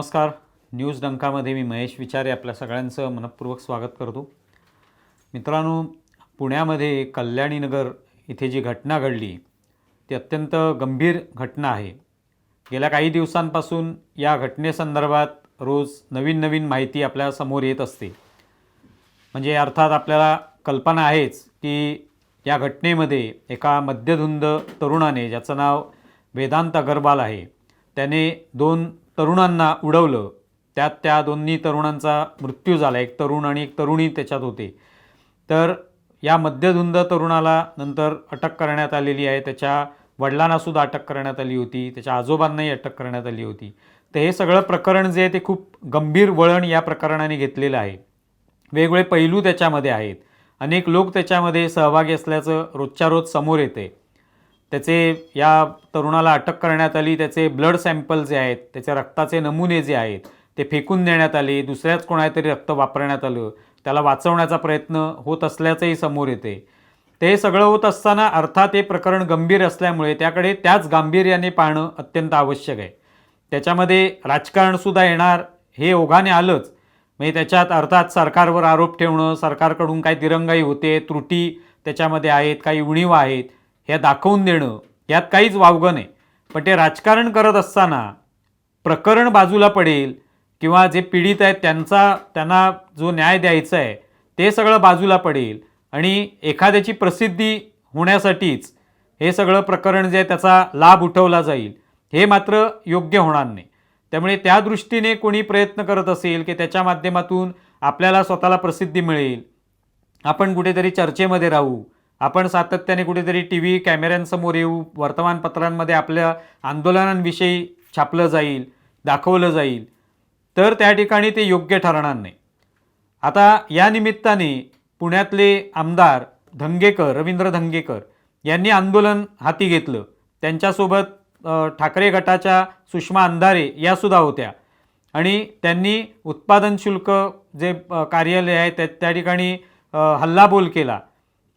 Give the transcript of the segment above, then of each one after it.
नमस्कार. न्यूज डंकामध्ये मी महेश विचारे आपल्या सगळ्यांचं मनपूर्वक स्वागत करतो. मित्रांनो पुण्यामध्ये कल्याणीनगर इथे जी घटना घडली ती अत्यंत गंभीर घटना आहे. गेल्या काही दिवसांपासून या घटनेसंदर्भात रोज नवीन नवीन माहिती आपल्यासमोर येत असते. म्हणजे अर्थात आपल्याला कल्पना आहेच की या घटनेमध्ये एका मध्यधुंद तरुणाने ज्याचं नाव वेदांत अगरवाल आहे त्याने दोन तरुणांना उडवलं. त्यात त्या दोन्ही तरुणांचा मृत्यू झाला. एक तरुण आणि एक तरुणी त्याच्यात होते. तर या मध्यधुंद तरुणाला नंतर अटक करण्यात आलेली आहे. त्याच्या वडिलांनासुद्धा अटक करण्यात आली होती. त्याच्या आजोबांनाही अटक करण्यात आली होती. तर हे सगळं प्रकरण जे आहे ते खूप गंभीर वळण या प्रकरणाने घेतलेलं आहे. वेगवेगळे पैलू त्याच्यामध्ये आहेत. अनेक लोक त्याच्यामध्ये सहभागी असल्याचं रोजच्या रोज समोर येते त्याचे या तरुणाला अटक करण्यात आली त्याचे ब्लड सॅम्पल जे आहेत त्याच्या रक्ताचे नमुने जे आहेत ते फेकून देण्यात आले दुसऱ्याच कोणातरी रक्त वापरण्यात आलं त्याला वाचवण्याचा प्रयत्न होत असल्याचंही समोर येते. ते सगळं होत असताना अर्थात हे प्रकरण गंभीर असल्यामुळे त्याकडे त्याच गांभीर्याने पाहणं अत्यंत आवश्यक आहे. त्याच्यामध्ये राजकारणसुद्धा येणार हे ओघाने आलंच. म्हणजे त्याच्यात अर्थात सरकारवर आरोप ठेवणं सरकारकडून काही दिरंगाई होते त्रुटी त्याच्यामध्ये आहेत काही उणीवा आहेत ह्या दाखवून देणं यात काहीच वावगं नाही. पण ते राजकारण करत असताना प्रकरण बाजूला पडेल किंवा जे पीडित आहेत त्यांचा त्यांना जो न्याय द्यायचा आहे ते सगळं बाजूला पडेल. आणि एखाद्याची प्रसिद्धी होण्यासाठीच हे सगळं प्रकरण जे आहे त्याचा लाभ उठवला जाईल हे मात्र योग्य होणार नाही. त्यामुळे त्या दृष्टीने कोणी प्रयत्न करत असेल की त्याच्या माध्यमातून आपल्याला स्वतःला प्रसिद्धी मिळेल. आपण कुठेतरी चर्चेमध्ये राहू आपण सातत्याने कुठेतरी टी व्ही कॅमेऱ्यांसमोर येऊ वर्तमानपत्रांमध्ये आपल्या आंदोलनांविषयी छापलं जाईल दाखवलं जाईल तर त्या ठिकाणी ते योग्य ठरणार नाही. आता या निमित्ताने पुण्यातले आमदार धंगेकर रवींद्र धंगेकर यांनी आंदोलन हाती घेतलं. त्यांच्यासोबत ठाकरे गटाच्या सुषमा अंधारे यासुद्धा होत्या. आणि त्यांनी उत्पादन शुल्क जे कार्यालय आहे त्या त्या ठिकाणी हल्लाबोल केला.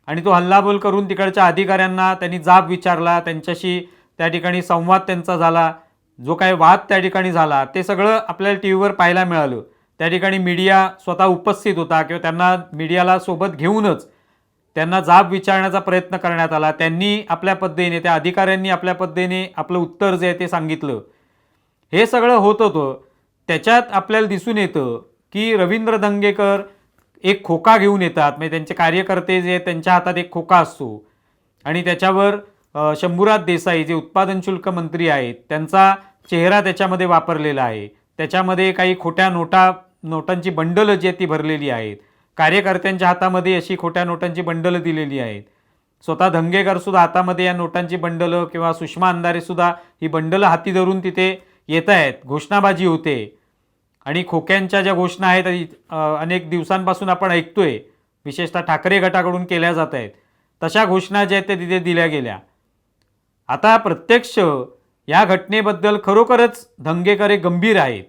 आणि तो हल्लाबोल करून तिकडच्या अधिकाऱ्यांना त्यांनी जाब विचारला त्यांच्याशी त्या ठिकाणी संवाद त्यांचा झाला. जो काही वाद त्या ठिकाणी झाला ते सगळं आपल्याला टी व्हीवर पाहायला मिळालं. त्या ठिकाणी मीडिया स्वतः उपस्थित होता किंवा त्यांना मीडियाला सोबत घेऊनच त्यांना जाब विचारण्याचा प्रयत्न करण्यात आला. त्यांनी आपल्या पद्धतीने त्या अधिकाऱ्यांनी आपल्या पद्धतीने आपलं उत्तर जे आहे ते सांगितलं. हे सगळं होत होतं. त्याच्यात आपल्याला दिसून येतं की रवींद्र दंगेकर एक खोका घेऊन येतात. म्हणजे त्यांचे कार्यकर्ते जे त्यांच्या हातात एक खोका असतो. आणि त्याच्यावर शंभूराज देसाई जे उत्पादन शुल्क मंत्री आहेत त्यांचा चेहरा त्याच्यामध्ये वापरलेला आहे. त्याच्यामध्ये काही खोट्या नोटा नोटांची बंडलं जी आहेत ती भरलेली आहेत. कार्यकर्त्यांच्या हातामध्ये अशी खोट्या नोटांची बंडलं दिलेली आहेत. स्वतः धंगेकरसुद्धा हातामध्ये या नोटांची बंडलं किंवा सुषमा अंधारेसुद्धा ही बंडलं हाती धरून तिथे येत आहेत घोषणाबाजी होते. आणि खोक्यांच्या ज्या घोषणा आहेत अनेक दिवसांपासून आपण ऐकतोय विशेषतः ठाकरे गटाकडून केल्या जात आहेत तशा घोषणा ज्या आहेत त्या तिथे दिल्या गेल्या. आता प्रत्यक्ष या घटनेबद्दल खरोखरच धंगेकरे गंभीर आहेत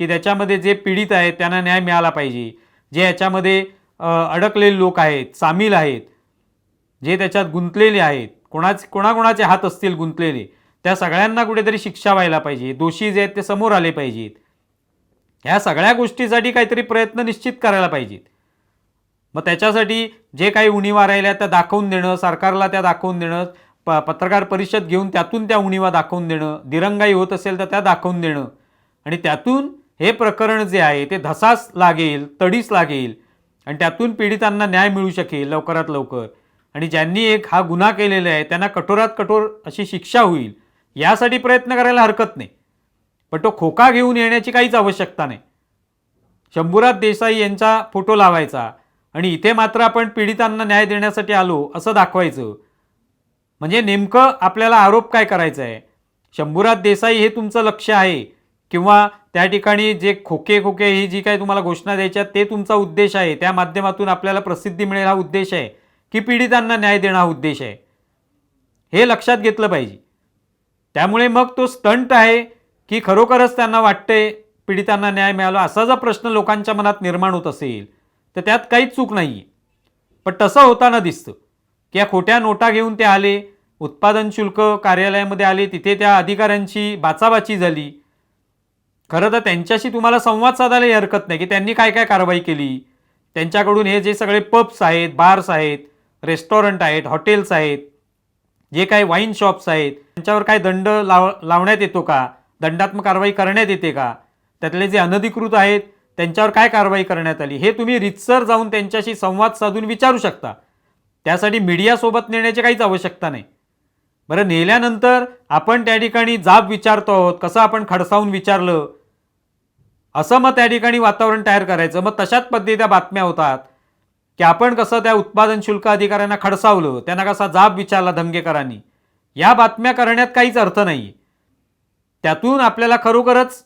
की त्याच्यामध्ये जे पीडित आहेत त्यांना न्याय मिळाला पाहिजे. जे याच्यामध्ये अडकलेले लोक आहेत सामील आहेत जे त्याच्यात गुंतलेले आहेत कोणाच कोणाकोणाचे हात असतील गुंतलेले त्या सगळ्यांना कुठेतरी शिक्षा व्हायला पाहिजे. दोषी जे आहेत ते समोर आले पाहिजेत. ह्या सगळ्या गोष्टीसाठी काहीतरी प्रयत्न निश्चित करायला पाहिजेत. मग त्याच्यासाठी जे काही उणीवा राहिल्या त्या दाखवून देणं सरकारला त्या दाखवून देणं प पत्रकार परिषद घेऊन त्यातून त्या उणीवा दाखवून देणं दिरंगाई होत असेल तर त्या दाखवून देणं. आणि त्यातून हे प्रकरण जे आहे ते धसास लागेल तडीस लागेल. आणि त्यातून पीडितांना न्याय मिळू शकेल लवकरात लवकर. आणि ज्यांनी एक हा गुन्हा केलेला आहे त्यांना कठोरात कठोर अशी शिक्षा होईल यासाठी प्रयत्न करायला हरकत नाही. पण तो खोका घेऊन येण्याची काहीच आवश्यकता नाही. शंभूराज देसाई यांचा फोटो लावायचा आणि इथे मात्र आपण पीडितांना न्याय देण्यासाठी आलो असं दाखवायचं. म्हणजे नेमकं आपल्याला आरोप काय करायचा आहे शंभूराज देसाई हे तुमचं लक्ष आहे किंवा त्या ठिकाणी जे खोके खोके ही जी काही तुम्हाला घोषणा द्यायच्या ते तुमचा उद्देश आहे? त्या माध्यमातून आपल्याला प्रसिद्धी मिळेल हा उद्देश आहे की पीडितांना न्याय देणं हा उद्देश आहे? हे लक्षात घेतलं पाहिजे. त्यामुळे मग तो स्टंट आहे की खरोखरच त्यांना वाटते पीडितांना न्याय मिळाला असा जर प्रश्न लोकांच्या मनात निर्माण होत असेल तर त्यात काहीच चूक नाही आहे पण तसं होताना दिसतं की या खोट्या नोटा घेऊन ते आले उत्पादन शुल्क कार्यालयामध्ये आले तिथे त्या अधिकाऱ्यांची बाचाबाची झाली. खरं तर त्यांच्याशी तुम्हाला संवाद साधायलाही हरकत नाही की त्यांनी काय काय कारवाई केली. त्यांच्याकडून हे जे सगळे पब्स आहेत बार्स आहेत रेस्टॉरंट आहेत हॉटेल्स आहेत जे काही वाईन शॉप्स आहेत त्यांच्यावर काय दंड लाव लावण्यात येतो का? दंडात्मक कारवाई करण्यात येते का? त्यातले जे अनधिकृत आहेत त्यांच्यावर काय कारवाई करण्यात आली? हे तुम्ही रितसर जाऊन त्यांच्याशी संवाद साधून विचारू शकता. त्यासाठी मीडियासोबत नेण्याची काहीच आवश्यकता नाही. बरं नेल्यानंतर आपण त्या ठिकाणी जाब विचारतो आहोत कसं आपण खडसावून विचारलं? असं मग त्या ठिकाणी वातावरण तयार करायचं. मग तशाच पद्धतीच्या बातम्या होतात की आपण कसं त्या उत्पादन शुल्क अधिकाऱ्यांना खडसावलं त्यांना कसा जाब विचारला धंगेकरांनी या बातम्या करण्यात काहीच अर्थ नाही त्यातून आपल्याला खरोखरच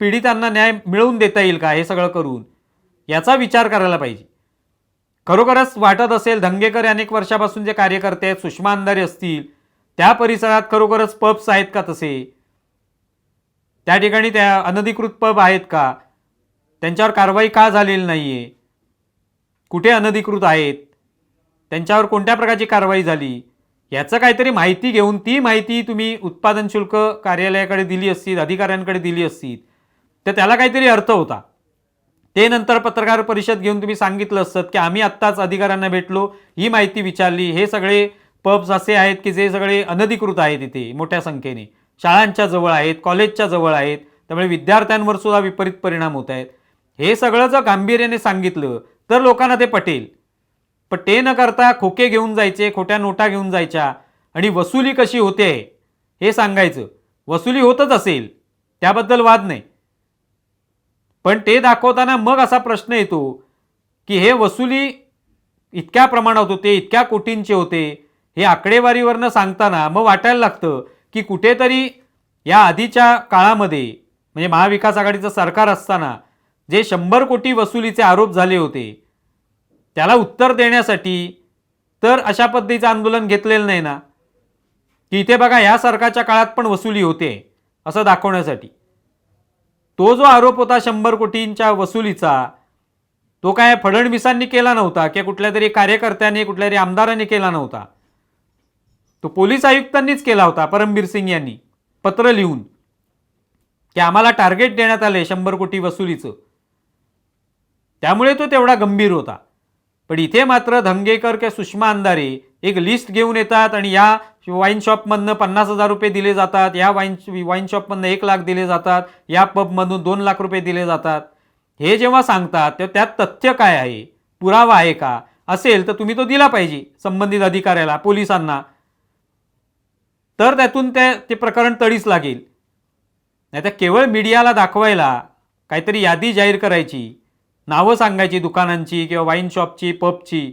पीडितांना न्याय मिळवून देता येईल का हे सगळं करून? याचा विचार करायला पाहिजे. खरोखरच वाटत असेल धंगेकर अनेक वर्षापासून जे कार्यकर्ते आहेत सुषमा अंधारे असतील त्या परिसरात खरोखरच पब्स आहेत का तसे? त्या ठिकाणी त्या अनधिकृत पब आहेत का? त्यांच्यावर कारवाई का झालेली नाही आहे कुठे अनधिकृत आहेत? त्यांच्यावर कोणत्या प्रकारची कारवाई झाली? याचं काहीतरी माहिती घेऊन ती माहिती तुम्ही उत्पादन शुल्क कार्यालयाकडे दिली असती अधिकाऱ्यांकडे दिली असती तर त्याला काहीतरी अर्थ होता. ते नंतर पत्रकार परिषद घेऊन तुम्ही सांगितलं असतं की आम्ही आत्ताच अधिकाऱ्यांना भेटलो ही माहिती विचारली. हे सगळे पब्स असे आहेत की जे सगळे अनधिकृत आहेत इथे मोठ्या संख्येने. शाळांच्या जवळ आहेत कॉलेजच्या जवळ आहेत त्यामुळे विद्यार्थ्यांवर सुद्धा विपरीत परिणाम होत आहेत. हे सगळं जर गांभीर्याने सांगितलं तर लोकांना ते पटेल. पण ते न करता खोके घेऊन जायचे खोट्या नोटा घेऊन जायच्या. आणि वसुली कशी होते हे सांगायचं. वसुली होतच असेल त्याबद्दल वाद नाही. पण ते दाखवताना मग असा प्रश्न येतो की हे वसुली इतक्या प्रमाणात होते इतक्या कोटींचे होते हे आकडेवारीवरनं सांगताना मग वाटायला लागतं की कुठेतरी या आधीच्या काळामध्ये म्हणजे महाविकास आघाडीचं सरकार असताना जे शंभर कोटी वसुलीचे आरोप झाले होते त्याला उत्तर देण्यासाठी तर अशा पद्धतीचं आंदोलन घेतलेलं नाही ना. की इथे बघा ह्या सरकारच्या काळात पण वसुली होते असं दाखवण्यासाठी. तो जो आरोप होता शंभर कोटींच्या वसुलीचा तो काय फडणवीसांनी केला नव्हता किंवा कुठल्या तरी कार्यकर्त्यांनी कुठल्या तरी आमदारांनी केला नव्हता. तो पोलीस आयुक्तांनीच केला होता परमबीर सिंग यांनी पत्र लिहून. की आम्हाला टार्गेट देण्यात आले शंभर कोटी वसुलीचं. त्यामुळे तो तेवढा गंभीर होता. पण इथे मात्र धंगेकर किंवा सुषमा अंधारे एक लिस्ट घेऊन येतात आणि या वाईन शॉपमधनं पन्नास हजार रुपये दिले जातात. या वाईन वाईन शॉपमधनं एक लाख दिले जातात. या पबमधून दोन लाख रुपये दिले जातात. हे जेव्हा सांगतात तेव्हा त्यात तथ्य काय आहे? पुरावा आहे का? असेल तर तुम्ही तो दिला पाहिजे संबंधित अधिकाऱ्याला पोलिसांना. तर त्यातून ते ते प्रकरण तडीच लागेल. नाही तर केवळ मीडियाला दाखवायला काहीतरी यादी जाहीर करायची. नावं सांगायची दुकानांची किंवा वाईन शॉपची पबची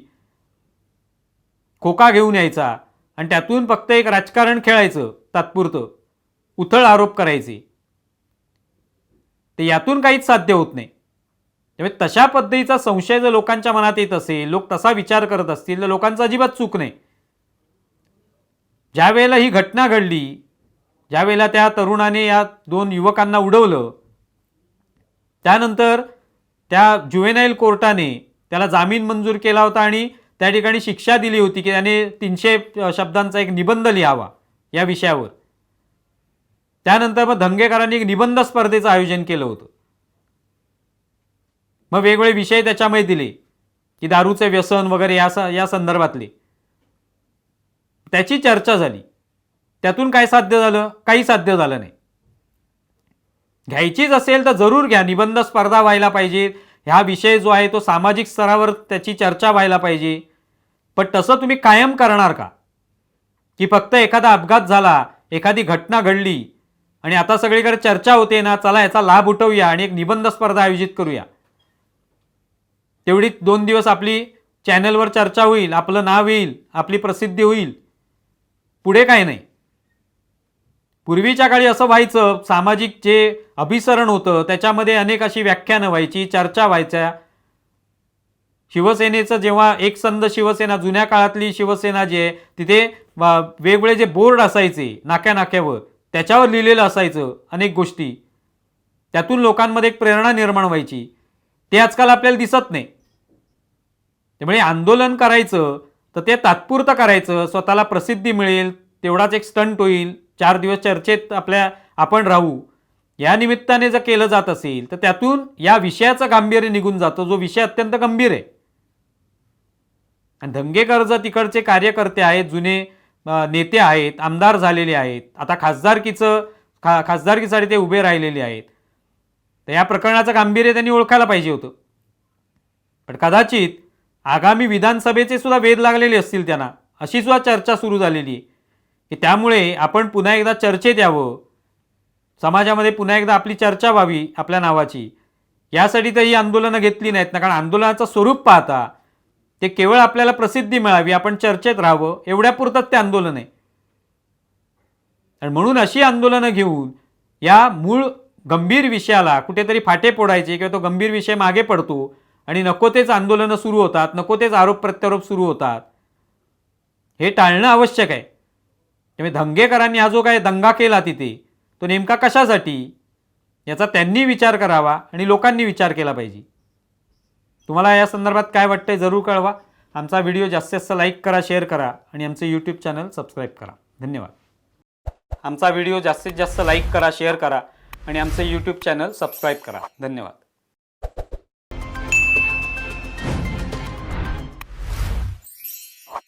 खोका घेऊन यायचा आणि त्यातून फक्त एक राजकारण खेळायचं तात्पुरतं. उथळ आरोप करायचे. ते यातून काहीच साध्य होत नाही. त्यामुळे तशा पद्धतीचा संशय जर लोकांच्या मनात येत असेल लोक तसा विचार करत असतील तर लोकांचा अजिबात चूक नाही. ज्या वेळेला ही घटना घडली ज्या वेळेला त्या तरुणाने या दोन युवकांना उडवलं त्यानंतर त्या जुवेनाईल कोर्टाने त्याला जामीन मंजूर केला होता आणि त्या ठिकाणी शिक्षा दिली होती की त्याने तीनशे शब्दांचा एक निबंध लिहावा या विषयावर. त्यानंतर मग धंगेकरांनी एक निबंध स्पर्धेचं आयोजन केलं होतं. मग वेगवेगळे विषय त्याच्यामध्ये दिले की दारूचे व्यसन वगैरे या स या संदर्भातले. त्याची चर्चा झाली. त्यातून काय साध्य झालं? काही साध्य झालं नाही. घ्यायचीच असेल तर जरूर घ्या. निबंध स्पर्धा व्हायला पाहिजे. ह्या विषय जो आहे तो सामाजिक स्तरावर त्याची चर्चा व्हायला पाहिजे. पण तसं तुम्ही कायम करणार का? की फक्त एखादा अपघात झाला एखादी घटना घडली आणि आता सगळीकडे चर्चा होते ना चला याचा लाभ उठवूया आणि एक निबंध स्पर्धा आयोजित करूया. तेवढी दोन दिवस आपली चॅनलवर चर्चा होईल आपलं नाव येईल आपली प्रसिद्धी होईल. पुढे काय नाही. पूर्वीच्या काळी असं व्हायचं सामाजिक जे अभिसरण होतं त्याच्यामध्ये अनेक अशी व्याख्यानं व्हायची चर्चा व्हायच्या. शिवसेनेचं जेव्हा एकसंध शिवसेना जुन्या काळातली शिवसेना जी आहे तिथे वेगवेगळे जे बोर्ड असायचे नाक्या नाक्यावर त्याच्यावर लिहिलेलं असायचं अनेक गोष्टी. त्यातून लोकांमध्ये एक प्रेरणा निर्माण व्हायची. ते आजकाल आपल्याला दिसत नाही. त्यामुळे आंदोलन करायचं तर ते तात्पुरतं करायचं स्वतःला प्रसिद्धी मिळेल तेवढाच एक स्टंट होईल. चार दिवस चर्चेत आपल्या आपण राहू. या निमित्ताने जर केलं जात असेल तर त्यातून या विषयाचं गांभीर्य निघून जातं जो विषय अत्यंत गंभीर आहे. आणि दंगेकर जर तिकडचे कार्यकर्ते आहेत जुने नेते आहेत आमदार झालेले आहेत आता खासदारकीचं खा खासदारकीसाठी ते उभे राहिलेले आहेत तर या प्रकरणाचं गांभीर्य त्यांनी ओळखायला पाहिजे होतं. पण कदाचित आगामी विधानसभेचे सुद्धा वेध लागलेले असतील त्यांना अशी सुद्धा चर्चा सुरू झालेली आहे. की त्यामुळे आपण पुन्हा एकदा चर्चेत यावं. समाजामध्ये पुन्हा एकदा आपली चर्चा व्हावी आपल्या नावाची. यासाठी तर ही आंदोलनं घेतली नाहीत ना कारण आंदोलनाचं स्वरूप पाहता ते केवळ आपल्याला प्रसिद्धी मिळावी आपण चर्चेत राहावं एवढ्यापुरतंच ते आंदोलन आहे. आणि म्हणून अशी आंदोलनं घेऊन या मूळ गंभीर विषयाला कुठेतरी फाटे फोडायचे किंवा तो गंभीर विषय मागे पडतो आणि नको तेच आंदोलनं सुरू होतात नको तेच आरोप प्रत्यारोप सुरू होतात हे टाळणं आवश्यक आहे. त्यामुळे धंगेकरांनी हा जो काय दंगा केला तिथे तो नेमका कशासाठी? याचा त्यांनी विचार करावा आणि लोकांनी विचार केला पाहिजे. तुम्हाला या संदर्भात काय वाटतंय जरूर कळवा. आमचा व्हिडिओ जास्तीत जास्त लाईक करा शेअर करा आणि आमचं यूट्यूब चॅनल सबस्क्राईब करा. धन्यवाद. आमचा व्हिडिओ जास्तीत जास्त लाईक करा शेअर करा आणि आमचं यूट्यूब चॅनल सबस्क्राईब करा. धन्यवाद.